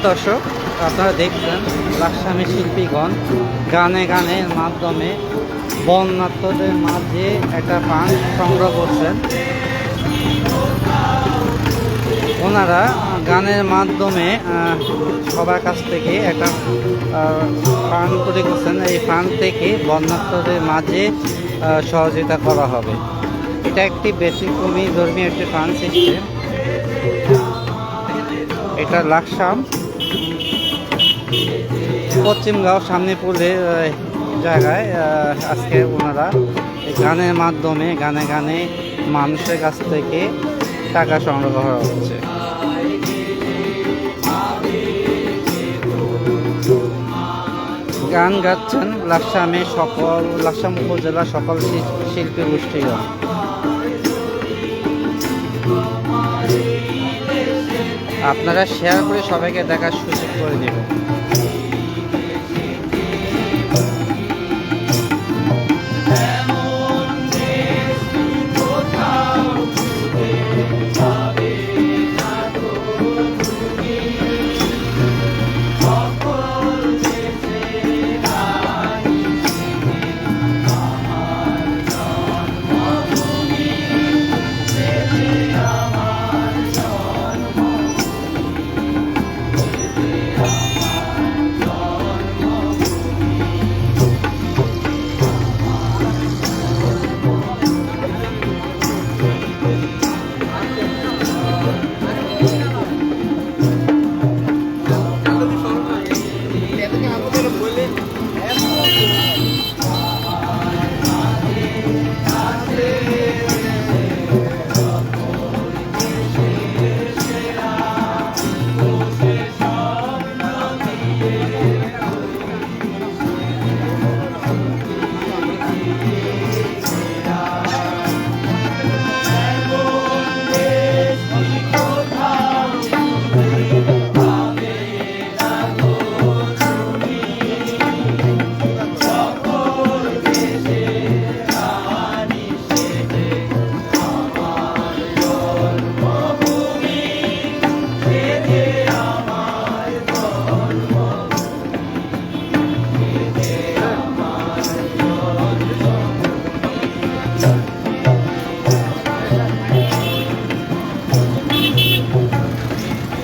প্রিয় দর্শক, আপনারা দেখছেন লাকসামী শিল্পীগণ গানে গানের মাধ্যমে বন্যাত্মদের মাঝে একটা পান সংগ্রহ করছেন। ওনারা গানের মাধ্যমে সবার কাছ থেকে একটা ফান্ড তৈরি করছেন এই ফান্ড থেকে বন্যাত্মদের মাঝে সহযোগিতা করা হবে। এটা একটি ব্যতিক্রমী ধর্মীয় একটি ফান্ড সিস্টেম এটা লাকসাম। পশ্চিমগাঁও সামনে পুলে জায়গায় আজকে ওনারা গানের মাধ্যমে, গানে গানে মানুষের কাছ থেকে টাকা সংগ্রহ করা হচ্ছে। গান গাচ্ছেন লাকসামে সকল লাকসাম উপজেলা সকল শিল্পী গোষ্ঠীগণ। আপনারা শেয়ার করে সবাইকে দেখার সুযোগ করে দেবেন।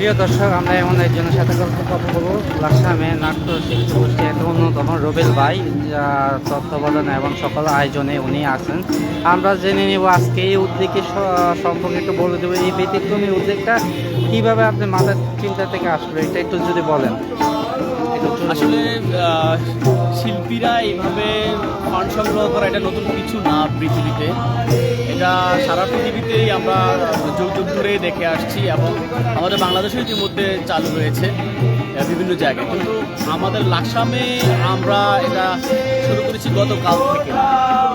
প্রিয় দর্শক, আমরা এমন একজনের সাথে গল্প কথা বলব লাকসামে নাট্য শিল্পী গোষ্ঠী একটা অন্যতম রবিল ভাই তত্ত্বাবধান এবং সকল আয়োজনে উনি আছেন। আমরা জেনে নিব আজকে এই উদ্যোগের সম্পর্কে একটু বলে দেবো। এই ব্যতিক্রমী উদ্যোগটা কীভাবে আপনি মাথার চিন্তা থেকে আসলো, এটা একটু যদি বলেন। আসলে শিল্পীরা এইভাবে ফান্ড সংগ্রহ করা, এটা নতুন কিছু না পৃথিবীতে। এটা সারা পৃথিবীতেই আমরা যুগ যুগ ধরে দেখে আসছি এবং আমাদের বাংলাদেশেও ইতিমধ্যে চালু রয়েছে বিভিন্ন জায়গায়। কিন্তু আমাদের লাকসামে আমরা এটা শুরু করেছি গতকাল থেকে।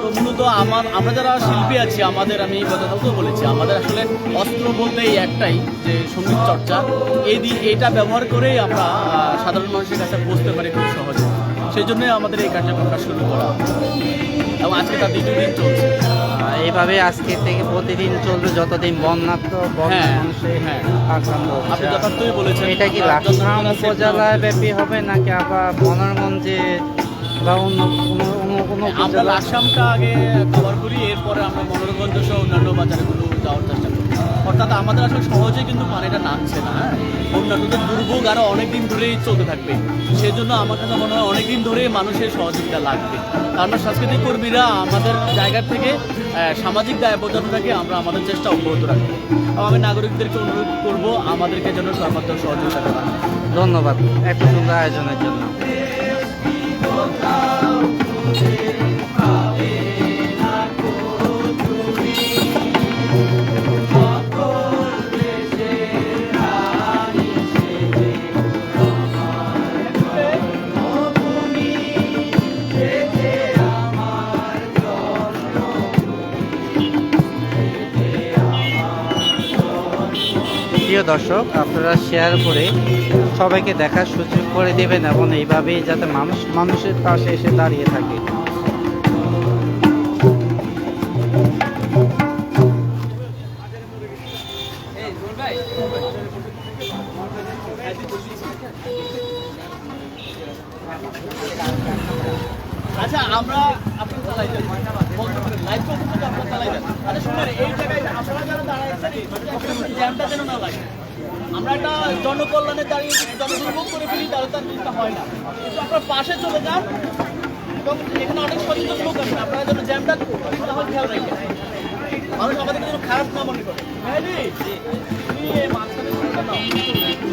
তো মূলত আমার, আমরা যারা শিল্পী আছি, আমাদের আমি গতকালকেও বলেছি, আমাদের আসলে অস্ত্র বলতে এই একটাই যে সংগীত চর্চা। এই এটা ব্যবহার করেই আমরা সাধারণ মানুষের কাছে বুঝতে পারি খুব সহজে। সেই জন্যই আমাদের এই কার্যক্রমটা শুরু করা এবং আজকে তার দ্বিতীয় দিন চলছে। আহ, এইভাবে আজকে থেকে প্রতিদিন চলবে যতদিন বন্যাত্ম বন্যা হ্যাঁ, হ্যাঁ। আপনি যথার্থই বলেছেন এটা কি লাকসাম উপজেলায় ব্যাপী হবে নাকি আবার মনোরগঞ্জে বা অন্য কোনো কোনো আমরা লাকসামটা আগে কভার করি এরপরে আমরা মনোরঞ্জন সহ অন্যান্য বাজারগুলো যাওয়ার চেষ্টা অর্থাৎ আমাদের আসলে সহজে কিন্তু পানিটা নামছে না হ্যাঁ? অন্যান্যদের দুর্ভোগ আরও অনেক দিন ধরেই চলতে থাকবে। সেই জন্য আমার কাছে মনে হয় অনেক দিন ধরেই মানুষের সহযোগিতা লাগবে। আমরা সাংস্কৃতিক কর্মীরা আমাদের জায়গা থেকে সামাজিক দায়বদ্ধতাটাকে আমরা আমাদের চেষ্টা অব্যাহত রাখব। আমি নাগরিকদেরকে অনুরোধ করব, আমাদেরকে যেন সর্বাত্মক সহযোগিতা করা ধন্যবাদ, এত সুন্দর আয়োজনের জন্য। প্রিয় দর্শক, আপনারা শেয়ার করে সবাইকে দেখার সুযোগ করে দেবেন এবং এইভাবেই যাতে মানুষ মানুষের পাশে এসে দাঁড়িয়ে থাকে। পাশে চলে যান এবং এখানে অনেক সচেতন লোক আছেন আপনারা যেন জ্যামটা তাহলে খেয়াল রাখেন মানুষ আমাদের যেন খারাপ না মনে করে মেহেদি তুমি এই মাঝখানে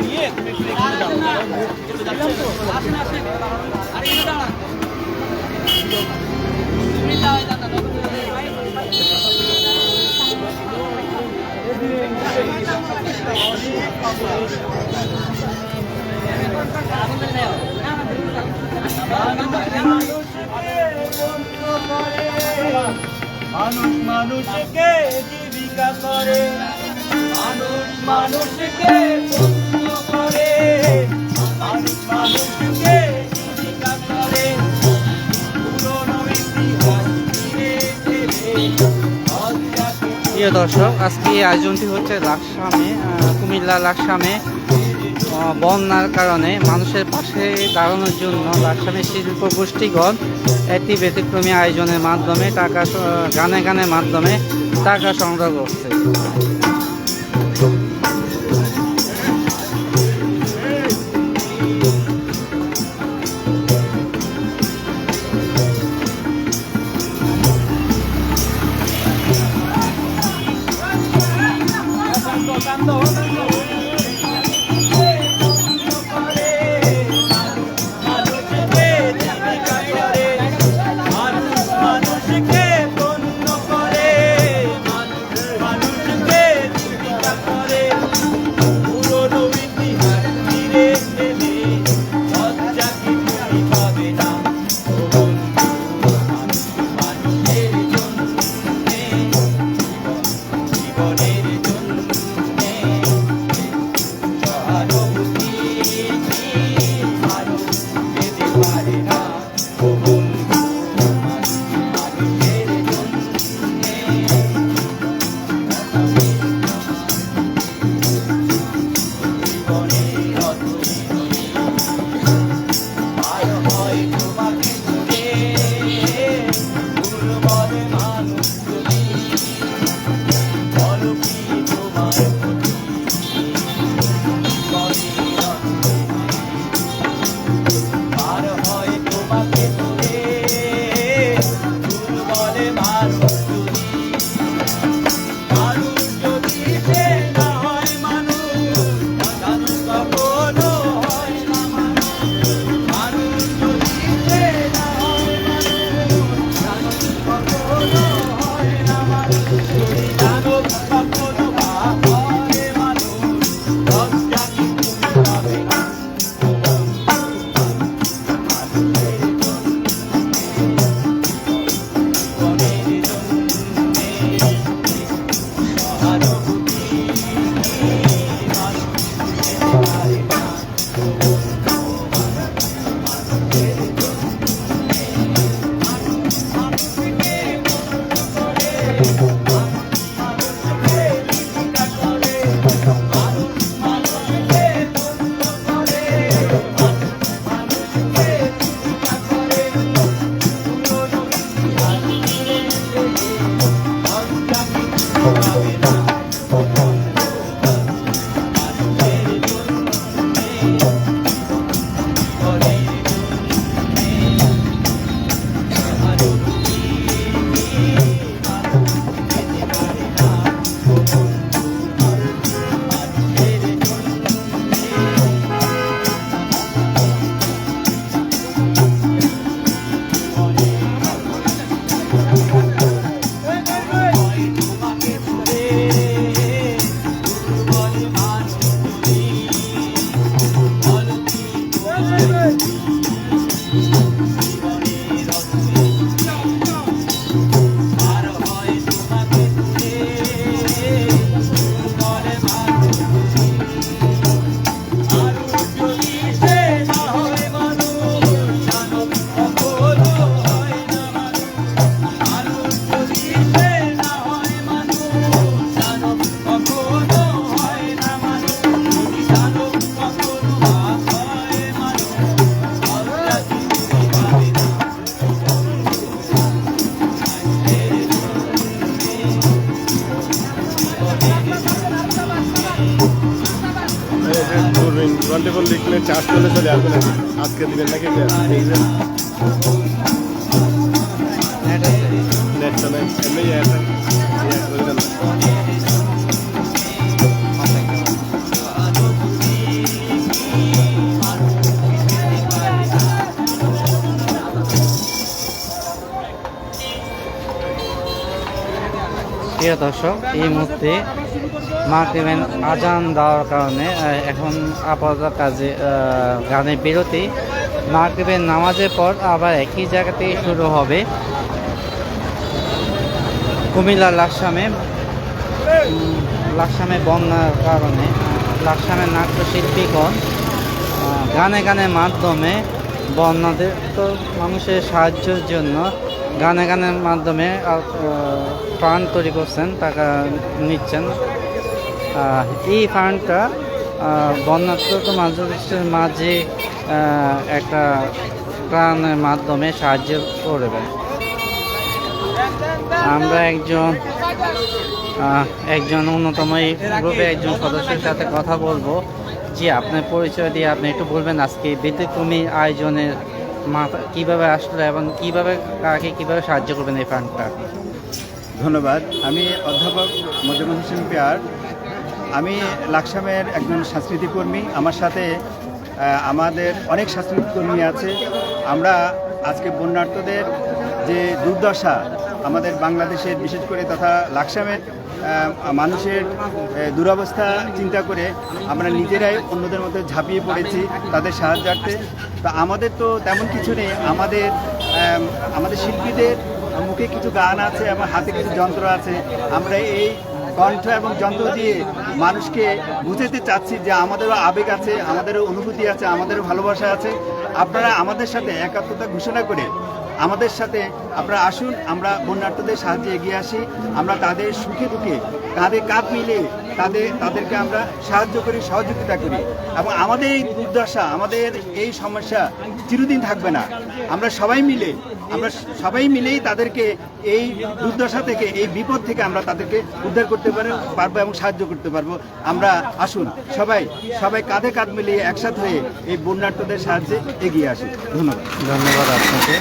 নিয়ে তুমি একটু এখানে যাও। চলে যাচ্ছে। আসেন, আসেন। আরে এখানে দাঁড়ান। তুমি দাঁড়ায় দাঁড়ান, মানুষ মানুষকে জীবিকা করে। মানুষ মানুষকে করে। মানুষ মানুষকে প্রিয় দর্শক, আজকে আয়োজনটি হচ্ছে লাকসামে কুমিল্লা লাকসামে বন্যার কারণে মানুষের পাশে দাঁড়ানোর জন্য রাসায়নিক শিল্প গোষ্ঠীগণ একটি ব্যতিক্রমী আয়োজনের মাধ্যমে টাকা গানে গানের মাধ্যমে টাকা সংগ্রহ করছে। Oh, চলে আসলে আজকে দিবেন নাকি প্রিয় দর্শক, এই মুহূর্তে মাগরিবের আজান দেওয়ার কারণে এখন আপাতত কাজে গানের বিরতি। মাগরিবের নামাজের পর আবার একই জায়গাতেই শুরু হবে। কুমিল্লা লাকসামে লাকসামে বন্যার কারণে লাকসামের নাট্যশিল্পীগণ গানে গানের মাধ্যমে বন্যাদের তো মানুষের সাহায্যের জন্য গানে গানের মাধ্যমে ফান্ড তৈরি করছেন, টাকা নিচ্ছেন। এই ফান্ডটা বন্যাত্মক মানুষের মাঝে একটা প্রাণের মাধ্যমে সাহায্য করবে। আমরা একজন একজন অন্যতম এই গ্রুপে একজন সদস্যের সাথে কথা বলব। যে আপনার পরিচয় দিয়ে আপনি একটু বলবেন, আজকে বিদ্যুৎ ব্যতিক্রমী আয়োজনের মাথা কীভাবে আসলো এবং কীভাবে কাকে কীভাবে সাহায্য করবেন এই ফান্ডটা? ধন্যবাদ। আমি অধ্যাপক মজুমুল হোসেন পেয়ার। আমি লাকসামের একজন সাংস্কৃতিক কর্মী। আমার সাথে আমাদের অনেক সাংস্কৃতিক কর্মী আছে। আমরা আজকে বন্যার্থদের যে দুর্দশা আমাদের বাংলাদেশের, বিশেষ করে তথা লাকসামের মানুষের দুরবস্থা চিন্তা করে আমরা নিজেরাই অন্যদের মধ্যে ঝাঁপিয়ে পড়েছি তাদের সাহায্যার্থে। তা আমাদের তো তেমন কিছু নেই। আমাদের আমাদের শিল্পীদের মুখে কিছু গান আছে এবং হাতে কিছু যন্ত্র আছে। আমরা এই কণ্ঠ এবং যন্ত্র দিয়ে মানুষকে বুঝাতে চাচ্ছি যে আমাদেরও আবেগ আছে, আমাদেরও অনুভূতি আছে, আমাদেরও ভালোবাসা আছে। আপনারা আমাদের সাথে একাত্মতা ঘোষণা করে আমাদের সাথে আপনারা আসুন, আমরা বন্যার্থদের সাহায্যে এগিয়ে আসি, আমরা তাদের সুখে দুঃখে কাঁধে কাঁধ মিলে তাদের, তাদেরকে আমরা সাহায্য করি, সহযোগিতা করি। এবং আমাদের এই দুর্দশা, আমাদের এই সমস্যা চিরদিন থাকবে না। আমরা সবাই মিলে, আমরা সবাই মিলেই তাদেরকে এই দুর্দশা থেকে, এই বিপদ থেকে আমরা তাদেরকে উদ্ধার করতে পারে পারব এবং সাহায্য করতে পারব। আমরা আসুন, সবাই সবাই কাঁধে কাঁধ মিলিয়ে একসাথে হয়ে এই বন্যার্থদের সাহায্যে এগিয়ে আসি ধন্যবাদ। ধন্যবাদ আপনাকে।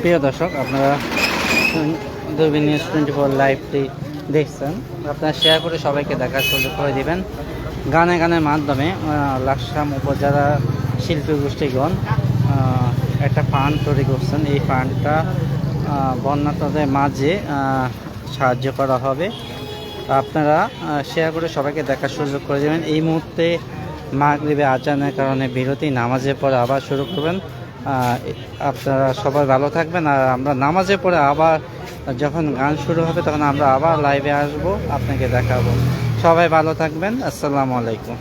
প্রিয় দর্শক, আপনারা দুর্বীন নিউজ টোয়েন্টি ফোর লাইভটি দেখছেন। আপনারা শেয়ার করে সবাইকে দেখার সুযোগ করে দেবেন। গানে গানের মাধ্যমে লাকসাম উপজেলা শিল্পী গোষ্ঠীগণ একটা ফান্ড তৈরি করছেন। এই ফান্ডটা বন্যাতদের মাঝে সাহায্য করা হবে। আপনারা শেয়ার করে সবাইকে দেখার সুযোগ করে দেবেন। এই মুহূর্তে মাগরিবে আজানের কারণে বিরতি, নামাজের পরে আবার শুরু করবেন। আপনারা সবাই ভালো থাকবেন আর আমরা নামাজে পড়ে আবার যখন গান শুরু হবে তখন আমরা আবার লাইভে আসব, আপনাকে দেখাবো। সবাই ভালো থাকবেন, আসসালামু আলাইকুম।